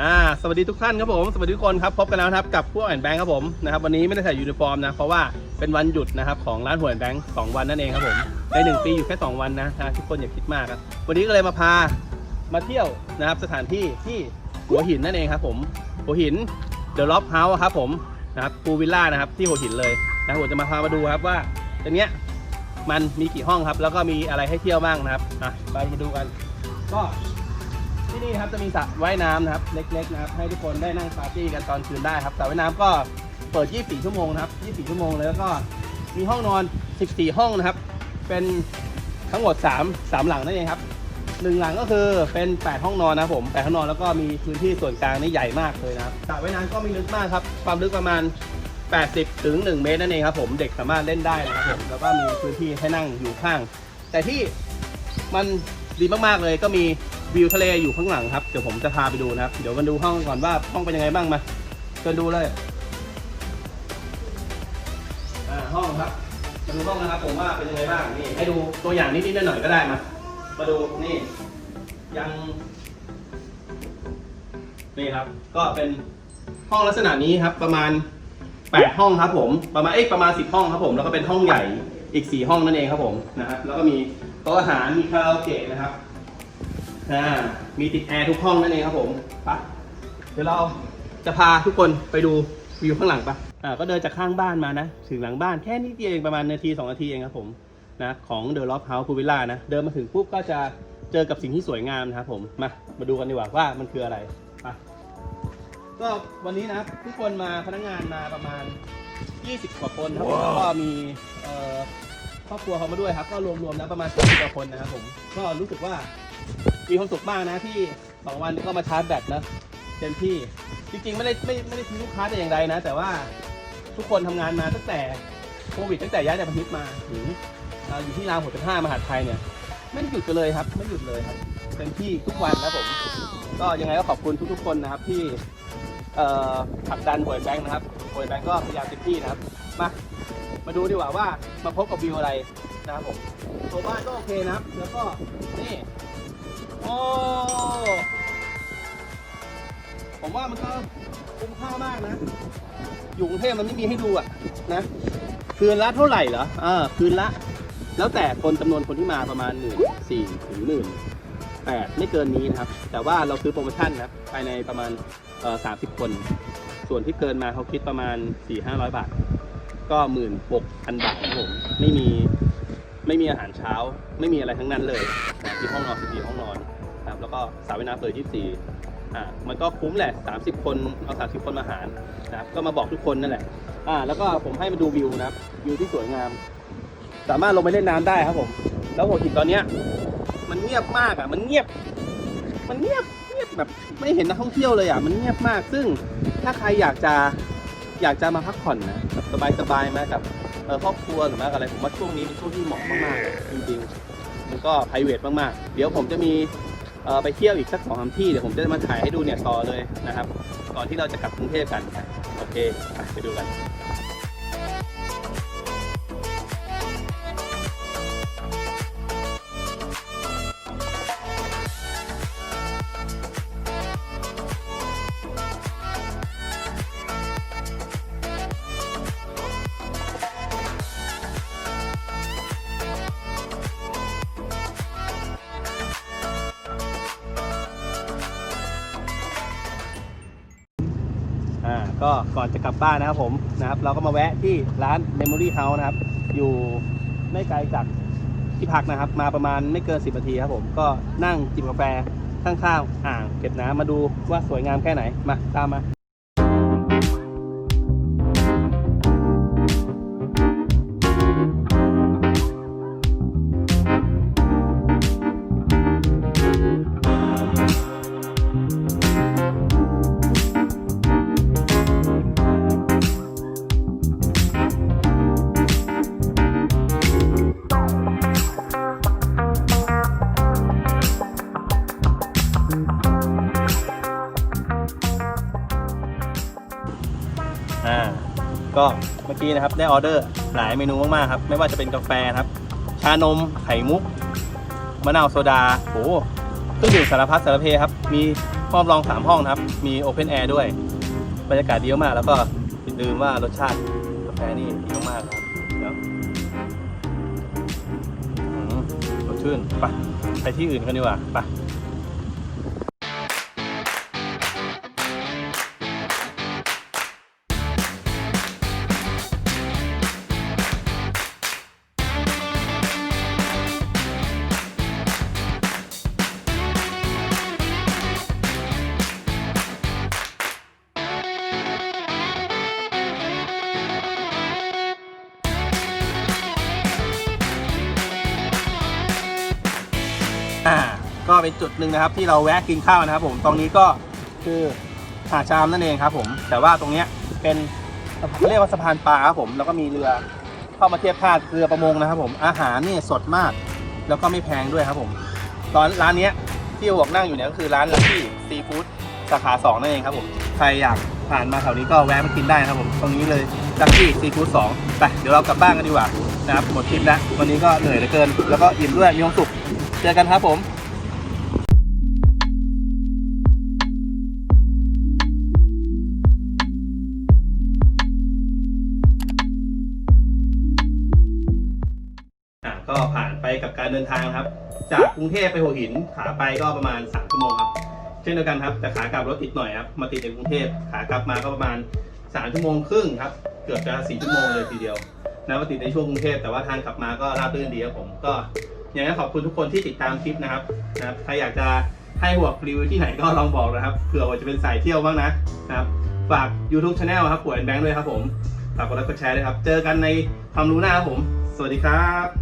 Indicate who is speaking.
Speaker 1: อ่าสวัสดีทุกท่านครับผมสวัสดีทุกคนครับพบกันแล้วครับกับพวกแอนแบงค์ครับผมนะครับวันนี้ไม่ได้ใส่ยูนิฟอร์มนะเพราะว่าเป็นวันหยุดนะครับของร้านหัวแอนแบงค์สองวันนั่นเองครับผมในหนึ่งปีอยู่แค่สองวันนะนะทุกคนอย่าคิดมากครับวันนี้ก็เลยมาพามาเที่ยวนะครับสถานที่ที่หัวหินนั่นเองครับผมหัวหินเดอะล็อบเฮาส์ครับผมนะครับปูวิลล่านะครับที่หัวหินเลยนะผมจะมาพามาดูครับว่าตรงเนี้ยมันมีกี่ห้องครับ แล้วก็มีอะไรให้เที่ยวบ้างนะครับอะไปมาดูกัน ก็ ที่นี่ครับจะมีสระว่ายน้ำนะครับเล็กๆนะครับให้ทุกคนได้นั่งปาร์ตี้กันตอนคืนได้ครับสระว่ายน้ำก็เปิด 24 ชั่วโมงนะครับ24 ชั่วโมงเลยแล้วก็มีห้องนอน 14 ห้องนะครับ เป็นทั้งหมด 3 3 หลังนั่นเองครับหนึ่งหลังก็คือเป็น 8 ห้องนอนนะผม8ห้องนอนแล้วก็มีพื้นที่ส่วนกลางนี่ใหญ่มากเลยนะครับสระว่ายน้ำก็ม่ลึกมากครับความลึกประมาณ 80 ถึง 1 เมตรนั่นเองครับผมเด็กสามารถเล่นได้นะครับผมแล้วก็มีพื้นที่ให้นั่งอยู่ข้าง แต่ที่มันดีมากๆเลยก็มี วิวทะเลอยู่ข้างหลังครับ เดี๋ยวผมจะพาไปดูนะครับ เดี๋ยวกันดูห้องก่อนว่าห้องเป็นยังไงบ้างมาเชิญดูเลยอ่าห้องครับมาดูห้องนะครับ ผมว่าเป็นยังไงบ้างนี่ให้ดูตัวอย่างนิดๆหน่อยๆก็ได้มามาดูนี่ ยังนี่ครับ ก็เป็นห้องลักษณะนี้ครับ ประมาณ8ห้องครับ ผมประมาณเอ้ยประมาณ10ห้องครับผมแล้วก็เป็นห้องใหญ่อีก4ห้องนั่นเองครับผมนะครับแล้วก็มีโต๊ะอาหารมีคาราโอเกะนะครับ อ่ามีติดแอร์ทุกห้องนั่นเองครับผมไปะเดี๋ยวเราจะพาทุกคนไปดูวิวข้างหลังปะอ่าก็เดินจากข้างบ้านมานะ ถึงหลังบ้านแค่นิดเดียวเองประมาณนาที2นาทีเองครับผมนะของเดอะล็อบเฮาส์พูวิลล่านะ เดินมาถึงปุ๊บก็จะเจอกับสิ่งที่สวยงามนะครับผมมามาดูกันดีกว่าว่ามันคืออะไรไปก็วันนี้นะครับทุกคนมาพนักงานมาประมาณ 20 กว่าคนครับผมแล้วก็มีเอ่อครอบครัวเขามาด้วยครับ ก็รวมๆแล้วประมาณ30กว่าคนนะครับผมก็รู้สึกว่า มีความสุขมากนะที่สองวันก็มาชาร์จแบตนะเต็มที่จริงๆไม่ได้ไม่ไม่ได้ทิ้งลูกค้าแต่อย่างใดนะ แต่ว่าทุกคนทำงานมาตั้งแต่โควิดตั้งแต่ย้ายจากพันธิตมาถึงอยู่ที่รามหัวห้ามหาดไทยเนี่ยไม่ได้หยุดกันเลยครับ ไม่หยุดเลยครับเต็มที่ทุกวันนะผมก็ยังไงก็ขอบคุณทุกๆ คนนะครับที่ผลักดันหวยแบงค์นะครับหวยแบงค์ก็พยายามเต็มที่นะครับมามาดูดีกว่าว่ามาพบกับวิวอะไรนะครับผมตัวบ้านก็โอเคนะครับ แล้วก็นี่ โอ้ผมว่ามันก็คุ้มค่ามากนะ อยู่กรุงเทพมันไม่มีให้ดูอะนะ คืนละเท่าไหร่เหรออ่าคืนละ แล้วแต่คนจำนวนคนที่มาประมาณหนึ่งสี่ถึงหมื่นแปดไม่เกินนี้นะครับ แต่ว่าเราคือโปรโมชั่นนะภายในประมาณเอ่อสามสิบคน ส่วนที่เกินมาเขาคิดประมาณสี่ห้าร้อยบาท ก็หมื่นหกพันบาทครับผม ไม่มีไม่มีอาหารเช้า ไม่มีอะไรทั้งนั้นเลย สี่ห้องนอนสิบสี่ห้องนอนนะครับแล้วก็สระว่ายน้ำเปิดยี่สี่อ่ามันก็คุ้มแหละสามสิบคนเอาสามสิบคนมาหารนะครับก็มาบอกทุกคนนั่นแหละอ่าแล้วก็ผมให้มาดูวิวนะครับวิวที่สวยงาม สามารถลงไปเล่นน้ำได้ครับผม แล้วหัวหินตอนเนี้ยมันเงียบมากอะมันเงียบ มันเงียบเงียบแบบไม่เห็นนักท่องเที่ยวเลยอะมันเงียบมาก ซึ่งถ้าใครอยากจะอยากจะมาพักผ่อนนะแบบสบายมากับครอบครัวหรือมากับอะไรผมว่าช่วงนี้เป็นช่วงที่เหมาะมากๆจริงๆ มันก็ p r i v a t มากๆ เดี๋ยวผมจะมีไปเที่ยวอีกสักสองสาที่เดี๋ยวผมจะมาถ่ายให้ดูเนี่ยต่อเลยนะครับ ก่อนที่เราจะกลับกรุงเทพกัน โอเค ไปดูกัน ก็ก่อนจะกลับบ้านนะครับผมนะครับ เราก็มาแวะที่ร้าน Memory House นะครับ อยู่ไม่ไกลจากที่พักนะครับ มาประมาณไม่เกิน 10นาทีครับผมก็นั่งจิบกาแฟข้างๆอ่างเก็บน้ำมาดูว่าสวยงามแค่ไหนมาตามมาอ่า ก็เมื่อกี้นะครับได้ออเดอร์หลายเมนูมากๆครับไม่ว่าจะเป็นกาแฟครับ ชานมไข่มุกมะนาวโซดาโอ้เครื่องดื่มสารพัดสารเพครับ มีห้องรองสามห้องครับ มีโอเพนแอร์ด้วย บรรยากาศดีมากแล้วก็อย่ลืมว่ารสชาติกาแฟนี่ดีมากๆครับเดี๋ยวสดชื่นไปไปที่อื่นกันดีกว่าไป เป็นจุดหนึ่งนะครับ ที่เราแวะกินข้าวนะครับผมตรงนี้ก็คือหาดชามนั่นเองครับ ผม แต่ว่าตรงเนี้ยเป็นเรียกว่าสะพานปลาครับผมแล้วก็มีเรือเข้ามาเทียบท่าเรือประมงนะครับ ผมอาหารนี่สดมาก แล้วก็ไม่แพงด้วยครับผม ตอนร้านเนี้ยที่บอกนั่งอยู่เนี่ยก็คือร้านลักกี้ซีฟู้ดสาขาสองนั่นเองครับผมใครอยากผ่านมาแถวนี้ก็แวะมากินได้นะครับผมตรงนี้เลยลักกี้ซีฟู้ดสองไปเดี๋ยวเรากลับบ้านกันดีกว่านะครับหมดทริปแล้ววันนี้ก็เหนื่อยเหลือเกิน แล้วก็อิ่มด้วยมีความสุขเจอกันครับผม ไปกับการเดินทางครับ จากกรุงเทพไปหัวหินขาไปก็ประมาณ 3 ชั่วโมงครับ เช่นเดียวกันครับแต่ขากลับรถติดหน่อยครับมาติดในกรุงเทพขากลับมาก็ประมาณ 3 ชั่วโมงครึ่งครับเกือบจะ4ชั่วโมงเลยทีเดียวนะมาติดในช่วงกรุงเทพแต่ว่าทางกลับมาก็ราบรื่นดีครับผมก็อยังไงก็ขอบคุณทุกคนที่ติดตามคลิปนะครับนะครับใครอยากจะให้หัวรีวิวที่ไหนก็ลองบอกนะครับเผื่อว่าจะเป็นสายเที่ยวบ้างนะนะครับฝาก YouTube Channel ครับป่วยแบงค์ด้วยครับผมฝากกดไลค์กดแชร์ด้วยครับ เจอกันในความรู้หน้าครับผม สวัสดีครับ